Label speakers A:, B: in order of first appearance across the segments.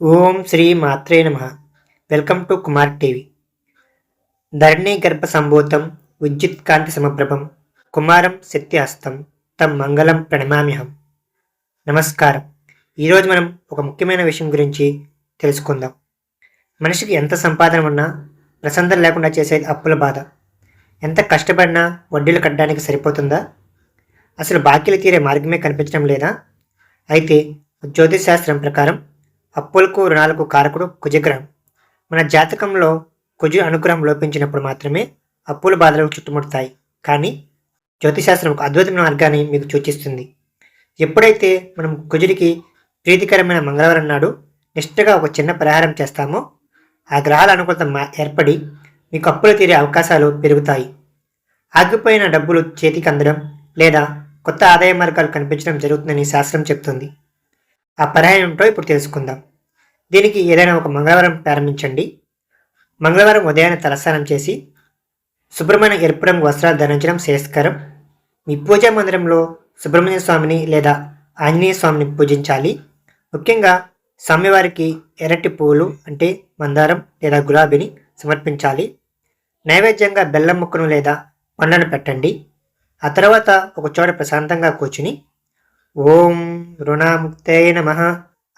A: ఓం శ్రీ మాత్రే నమ. Welcome to Kumar TV. ధరణి గర్భ సంభూతం విద్యుత్ కాంతి సమప్రభం కుమారం శక్తిహస్తం తం మంగళం ప్రణమామ్యహం. నమస్కారం. ఈరోజు మనం ఒక ముఖ్యమైన విషయం గురించి తెలుసుకుందాం. మనిషికి ఎంత సంపాదన ఉన్నా ప్రసందం లేకుండా చేసేది అప్పుల బాధ. ఎంత కష్టపడినా వడ్డీలు కట్టడానికి సరిపోతుందా? అసలు బాకీలు తీరే మార్గమే కనిపించడం లేదా? అయితే జ్యోతిష్ శాస్త్రం ప్రకారం అప్పులకు రుణాలకు కారకుడు కుజగ్రహం. మన జాతకంలో కుజు అనుగ్రహం లోపించినప్పుడు మాత్రమే అప్పుల బాధలు చుట్టుముడతాయి. కానీ జ్యోతిశాస్త్రం ఒక అద్భుతమైన మార్గాన్ని మీకు సూచిస్తుంది. ఎప్పుడైతే మనం కుజుడికి ప్రీతికరమైన మంగళవారం నాడు నిష్ఠగా ఒక చిన్న పరిహారం చేస్తామో ఆ గ్రహాల అనుకూలత ఏర్పడి మీకు అప్పులు తీరే అవకాశాలు పెరుగుతాయి. ఆగిపోయిన డబ్బులు చేతికి అందడం లేదా కొత్త ఆదాయ మార్గాలు కనిపించడం జరుగుతుందని శాస్త్రం చెప్తుంది. ఆ పర్యాయం ఏంటో ఇప్పుడు తెలుసుకుందాం. దీనికి ఏదైనా ఒక మంగళవారం ప్రారంభించండి. మంగళవారం ఉదయాన్నే తలస్నానం చేసి శుభ్రమైన ఎరుపు రంగు వస్త్రాలు ధరించడం శ్రేయస్కరం. మీ పూజా మందిరంలో సుబ్రహ్మణ్య స్వామిని లేదా ఆంజనేయ స్వామిని పూజించాలి. ముఖ్యంగా స్వామివారికి ఎర్రటి పువ్వులు అంటే మందారం లేదా గులాబీని సమర్పించాలి. నైవేద్యంగా బెల్లం ముక్కను లేదా పండ్లను పెట్టండి. ఆ తర్వాత ఒక చోట ప్రశాంతంగా కూర్చుని ఓం రుణముక్తే నమ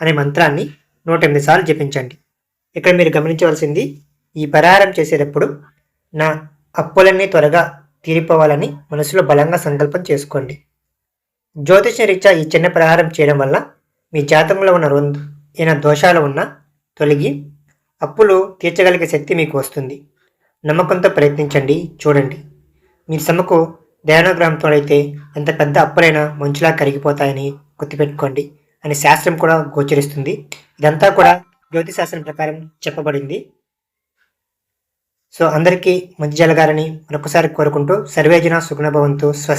A: అనే మంత్రాన్ని నూట ఎనిమిది సార్లు జపించండి. ఇక్కడ మీరు గమనించవలసింది ఈ పరిహారం చేసేటప్పుడు నా అప్పులన్నీ త్వరగా తీరిపోవాలని మనసులో బలంగా సంకల్పం చేసుకోండి. జ్యోతిష రీత్యా ఈ చిన్న పరిహారం చేయడం వల్ల మీ జాతకంలో ఉన్న రొందు ఏమైనా దోషాలు ఉన్నా తొలగి అప్పులు తీర్చగలిగే శక్తి మీకు వస్తుంది. నమ్మకంతో ప్రయత్నించండి చూడండి. మీ సమకు దయానుగ్రహంతో అయితే ఎంత పెద్ద అప్పులైనా మంచులా కరిగిపోతాయని గుర్తుపెట్టుకోండి అని శాస్త్రం కూడా గోచరిస్తుంది. ఇదంతా కూడా జ్యోతి శాస్త్రం ప్రకారం చెప్పబడింది. సో అందరికీ మంచి జరగాలని మరొకసారి కోరుకుంటూ సర్వేజన సుగుణభవంతో స్వస్తి.